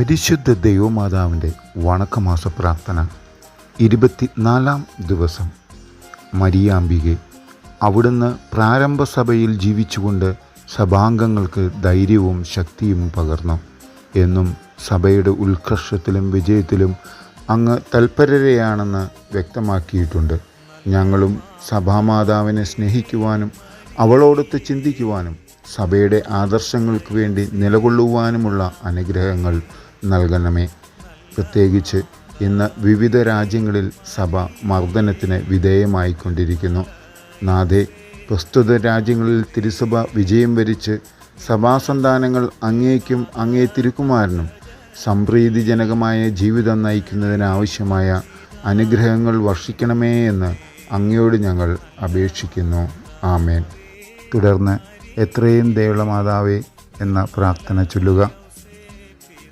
പരിശുദ്ധ ദൈവമാതാവിന്റെ വണക്കമാസ പ്രാർത്ഥന ഇരുപത്തിനാലാം ദിവസം. മരിയാമ്പികെ അവിടുന്ന് പ്രാരംഭ സഭയിൽ ജീവിച്ചുകൊണ്ട് സഭാംഗങ്ങൾക്ക് ധൈര്യവും ശക്തിയും പകർന്നു. എന്നും സഭയുടെ ഉത്കർഷത്തിലും വിജയത്തിലും അങ്ങ് തൽപരരെയാണെന്ന് വ്യക്തമാക്കിയിട്ടുണ്ട്. ഞങ്ങളും സഭാമാതാവിനെ സ്നേഹിക്കുവാനും അവളോടൊത്ത് ചിന്തിക്കുവാനും സഭയുടെ ആദർശങ്ങൾക്ക് വേണ്ടി നിലകൊള്ളുവാനുമുള്ള അനുഗ്രഹങ്ങൾ നൽകണമേ. പ്രത്യേകിച്ച് ഇന്ന് വിവിധ രാജ്യങ്ങളിൽ സഭ മർദ്ദനത്തിന് വിധേയമായിക്കൊണ്ടിരിക്കുന്നു. നാഥെ പ്രസ്തുത രാജ്യങ്ങളിൽ തിരുസഭ വിജയം വരിച്ച് സഭാസന്താനങ്ങൾ അങ്ങേക്കും അങ്ങേ തിരുക്കുമാരനും സംപ്രീതിജനകമായ ജീവിതം നയിക്കുന്നതിനാവശ്യമായ അനുഗ്രഹങ്ങൾ വർഷിക്കണമേ എന്ന് അങ്ങയോട് ഞങ്ങൾ അപേക്ഷിക്കുന്നു. ആമേൻ. തുടർന്ന് എത്രയും ദയുള്ള എന്ന പ്രാർത്ഥന ചൊല്ലുക.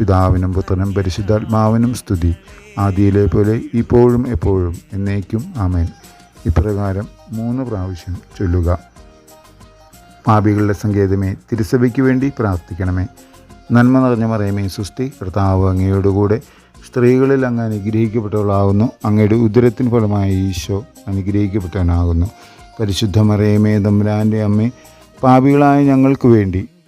പിതാവിനും പുത്രനും പരിശുദ്ധാത്മാവിനും സ്തുതി. ആദിയിലെ പോലെ ഇപ്പോഴും എപ്പോഴും എന്നേക്കും ആമേൻ. ഇപ്രകാരം മൂന്ന് പ്രാവശ്യം ചൊല്ലുക. പാപികളുടെ സങ്കേതമേ തിരുസഭയ്ക്ക് വേണ്ടി പ്രാർത്ഥിക്കണമേ. നന്മ നിറഞ്ഞ മറിയമേ സുസ്തി കർത്താവ് അങ്ങയോടുകൂടെ സ്ത്രീകളിൽ അങ്ങ് അനുഗ്രഹിക്കപ്പെട്ടവളാകുന്നു അങ്ങയുടെ ഉദരത്തിന് ഫലമായി ഈശോ അനുഗ്രഹിക്കപ്പെട്ടവനാകുന്നു. പരിശുദ്ധ മറിയമേ തമ്പുരാന്റെ അമ്മേ പാപികളായ ഞങ്ങൾക്ക് വേണ്ടി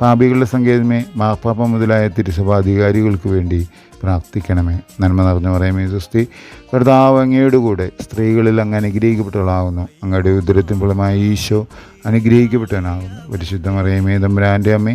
പാപികളുടെ സങ്കേതമേ മാപ്പാപ്പ മുതലായ തിരുസഭാധികാരികൾക്ക് വേണ്ടി പ്രാർത്ഥിക്കണമേ. നന്മ നിറഞ്ഞു പറയുമേ സുസ്തി കർത്താവ് അങ്ങയുടെ കൂടെ സ്ത്രീകളിൽ അങ്ങ് അനുഗ്രഹിക്കപ്പെട്ടവളാകുന്നു അങ്ങയുടെ ഉദരത്തിൻ ഫലമായ ഈശോ അനുഗ്രഹിക്കപ്പെട്ടവനാകുന്നു. പരിശുദ്ധ മറിയമേ തമ്പുരാന്റെ അമ്മേ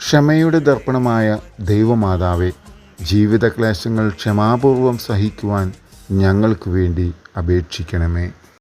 ക്ഷമയുടെ ദർപ്പണമായ ദൈവമാതാവെ ജീവിതക്ലേശങ്ങൾ ക്ഷമാപൂർവം സഹിക്കുവാൻ ഞങ്ങൾക്ക് വേണ്ടി അപേക്ഷിക്കണമേ.